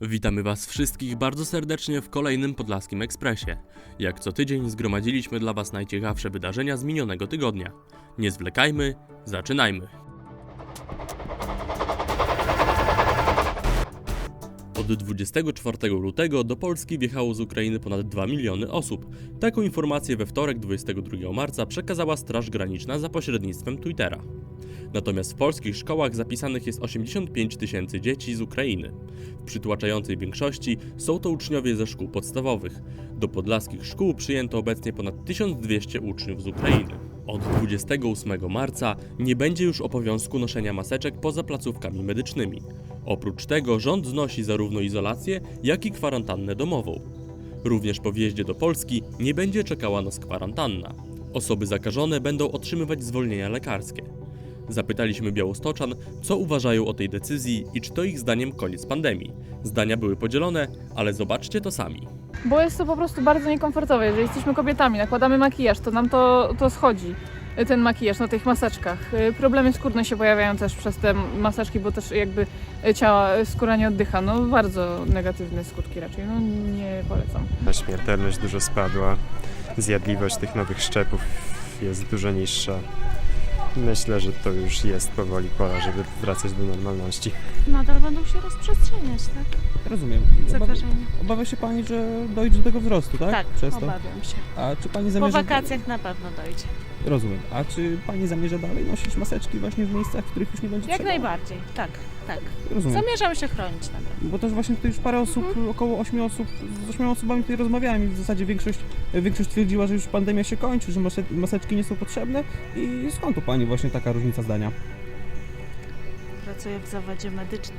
Witamy Was wszystkich bardzo serdecznie w kolejnym Podlaskim Ekspresie. Jak co tydzień zgromadziliśmy dla Was najciekawsze wydarzenia z minionego tygodnia. Nie zwlekajmy, zaczynajmy! Od 24 lutego do Polski wjechało z Ukrainy ponad 2 miliony osób. Taką informację we wtorek 22 marca przekazała Straż Graniczna za pośrednictwem Twittera. Natomiast w polskich szkołach zapisanych jest 85 tysięcy dzieci z Ukrainy. W przytłaczającej większości są to uczniowie ze szkół podstawowych. Do podlaskich szkół przyjęto obecnie ponad 1200 uczniów z Ukrainy. Od 28 marca nie będzie już obowiązku noszenia maseczek poza placówkami medycznymi. Oprócz tego rząd znosi zarówno izolację, jak i kwarantannę domową. Również po wjeździe do Polski nie będzie czekała nas kwarantanna. Osoby zakażone będą otrzymywać zwolnienia lekarskie. Zapytaliśmy Białostoczan, co uważają o tej decyzji i czy to ich zdaniem koniec pandemii. Zdania były podzielone, ale zobaczcie to sami. Bo jest to po prostu bardzo niekomfortowe. Jeżeli jesteśmy kobietami, nakładamy makijaż, to nam to, to schodzi, y, ten makijaż na tych maseczkach. Y, Problemy skórne się pojawiają też przez te maseczki, bo też jakby y, ciała, skóra nie oddycha. No bardzo negatywne skutki raczej, no nie polecam. Śmiertelność dużo spadła, zjadliwość tych nowych szczepów jest dużo niższa. Myślę, że to już jest powoli pora, żeby wracać do normalności. nadal będą się rozprzestrzeniać, tak? Rozumiem. Obawia, Zakażenia. obawia się Pani, że dojdzie do tego wzrostu, tak? Tak, Przez to. obawiam się. A czy Pani Po zamierza... wakacjach na pewno dojdzie. Rozumiem. A czy Pani zamierza dalej nosić maseczki właśnie w miejscach, w których już nie będzie Jak trzeba? najbardziej, tak, tak. Rozumiem. Zamierzam się chronić nadal. Bo też właśnie tutaj już parę osób, Mhm. około 8 osób, z 8 osobami tutaj rozmawiałem i w zasadzie większość, większość twierdziła, że już pandemia się kończy, że mase- maseczki nie są potrzebne i skąd to Pani właśnie taka różnica zdania? Pracuję w zawodzie medycznym.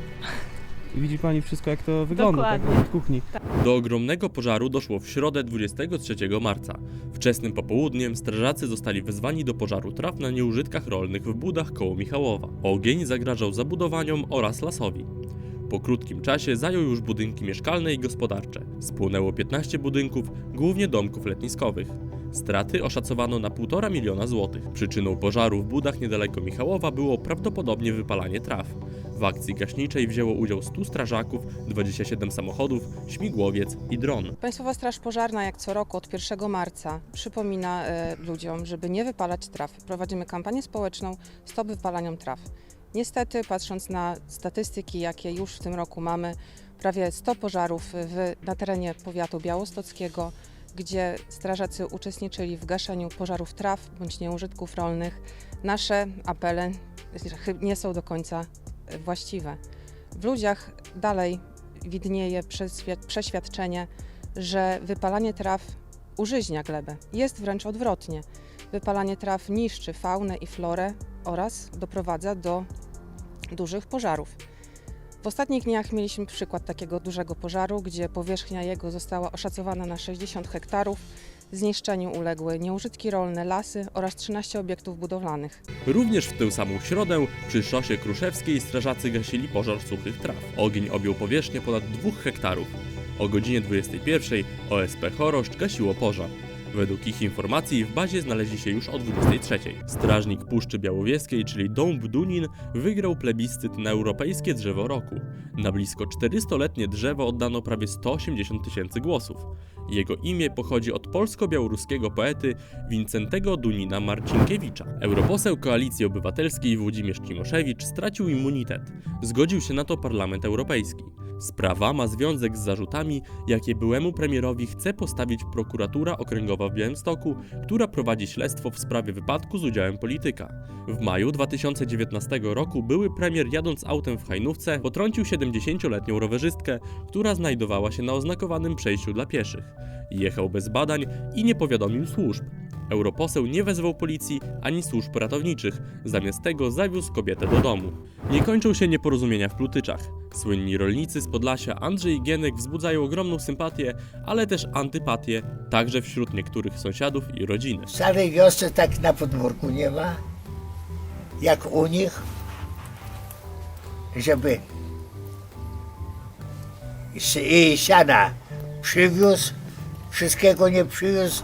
I widzi Pani wszystko jak to wygląda, tak? Od kuchni. Do ogromnego pożaru doszło w środę 23 marca. Wczesnym popołudniem strażacy zostali wezwani do pożaru traw na nieużytkach rolnych w budach koło Michałowa. Ogień zagrażał zabudowaniom oraz lasowi. Po krótkim czasie zajął już budynki mieszkalne i gospodarcze. Spłonęło 15 budynków, głównie domków letniskowych. Straty oszacowano na 1,5 miliona złotych. Przyczyną pożaru w budach niedaleko Michałowa było prawdopodobnie wypalanie traw. W akcji gaśniczej wzięło udział 100 strażaków, 27 samochodów, śmigłowiec i dron. Państwowa Straż Pożarna jak co roku od 1 marca przypomina e, ludziom, żeby nie wypalać traw. Prowadzimy kampanię społeczną Stop wypalaniom traw. Niestety, patrząc na statystyki, jakie już w tym roku mamy, prawie 100 pożarów w, na terenie powiatu białostockiego, gdzie strażacy uczestniczyli w gaszeniu pożarów traw bądź nieużytków rolnych, nasze apele nie są do końca właściwe. W ludziach dalej widnieje przeświad- przeświadczenie, że wypalanie traw użyźnia glebę. Jest wręcz odwrotnie. Wypalanie traw niszczy faunę i florę oraz doprowadza do dużych pożarów. W ostatnich dniach mieliśmy przykład takiego dużego pożaru, gdzie powierzchnia jego została oszacowana na 60 hektarów. Zniszczeniu uległy nieużytki rolne, lasy oraz 13 obiektów budowlanych. Również w tę samą środę przy szosie Kruszewskiej strażacy gasili pożar suchych traw. Ogień objął powierzchnię ponad 2 hektarów. O godzinie 21 OSP Choroszcz gasiło pożar. Według ich informacji w bazie znaleźli się już o 23. Strażnik Puszczy Białowieskiej, czyli Dąb Dunin, wygrał plebiscyt na Europejskie Drzewo Roku. Na blisko 400-letnie drzewo oddano prawie 180 tysięcy głosów. Jego imię pochodzi od polsko-białoruskiego poety Wincentego Dunina Marcinkiewicza. Europoseł Koalicji Obywatelskiej Włodzimierz Cimoszewicz stracił immunitet. Zgodził się na to Parlament Europejski. Sprawa ma związek z zarzutami, jakie byłemu premierowi chce postawić prokuratura okręgowa w Białymstoku, która prowadzi śledztwo w sprawie wypadku z udziałem polityka. W maju 2019 roku były premier jadąc autem w Hajnówce potrącił 70-letnią rowerzystkę, która znajdowała się na oznakowanym przejściu dla pieszych. Jechał bez badań i nie powiadomił służb. Europoseł nie wezwał policji ani służb ratowniczych, zamiast tego zawiózł kobietę do domu. Nie kończą się nieporozumienia w Plutyczach. Słynni rolnicy z Podlasia Andrzej i Gienek wzbudzają ogromną sympatię, ale też antypatię, także wśród niektórych sąsiadów i rodziny. W starej wiosce tak na podwórku nie ma, jak u nich, żeby i siana przywiózł, wszystkiego nie przywiózł,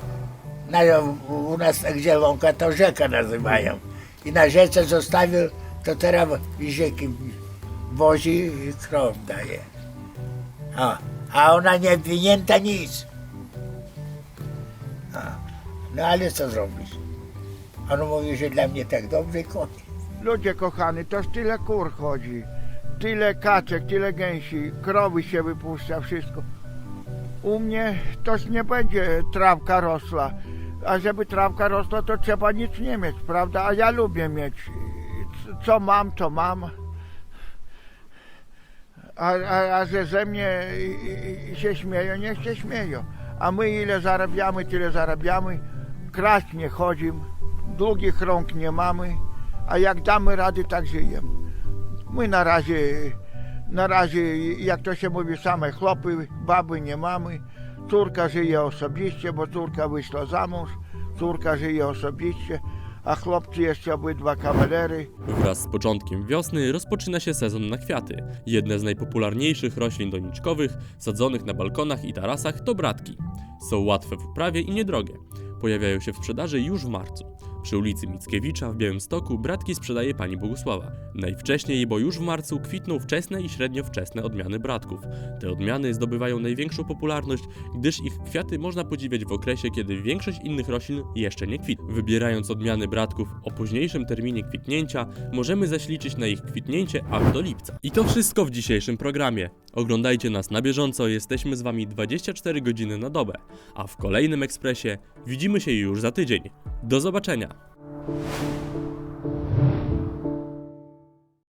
na, u nas tak gdzie łąka to rzeka nazywają. I na rzece zostawił, to teraz rzeki wozi i krów daje. A, a ona nie winięta nic. A, no ale co zrobić? On mówi, że dla mnie tak dobrze i koniec. Ludzie kochani, toż tyle kur chodzi, tyle kaczek, tyle gęsi, krowy się wypuszcza, wszystko. U mnie toż nie będzie trawka rosła, a żeby trawka rosła, to trzeba nic nie mieć, prawda? A ja lubię mieć. Co mam, to mam. A, a, a że ze mnie się śmieją, niech się śmieją. A my ile zarabiamy, tyle zarabiamy. Kraść nie chodzimy, długich rąk nie mamy. A jak damy rady, tak żyjemy. My na razie, na razie, jak to się mówi, same chłopy, baby nie mamy. Córka żyje osobiście, bo córka wyszła za mąż. Córka żyje osobiście, a chłopcy jeszcze obydwa kawalery. Wraz z początkiem wiosny rozpoczyna się sezon na kwiaty. Jedne z najpopularniejszych roślin doniczkowych, sadzonych na balkonach i tarasach, to bratki. Są łatwe w uprawie i niedrogie. Pojawiają się w sprzedaży już w marcu. Przy ulicy Mickiewicza w Białymstoku bratki sprzedaje pani Bogusława. Najwcześniej, bo już w marcu kwitną wczesne i średnio wczesne odmiany bratków. Te odmiany zdobywają największą popularność, gdyż ich kwiaty można podziwiać w okresie, kiedy większość innych roślin jeszcze nie kwitnie. Wybierając odmiany bratków o późniejszym terminie kwitnięcia, możemy zaś liczyć na ich kwitnięcie aż do lipca. I to wszystko w dzisiejszym programie. Oglądajcie nas na bieżąco, jesteśmy z Wami 24 godziny na dobę, a w kolejnym ekspresie widzimy się już za tydzień. Do zobaczenia! Thank you.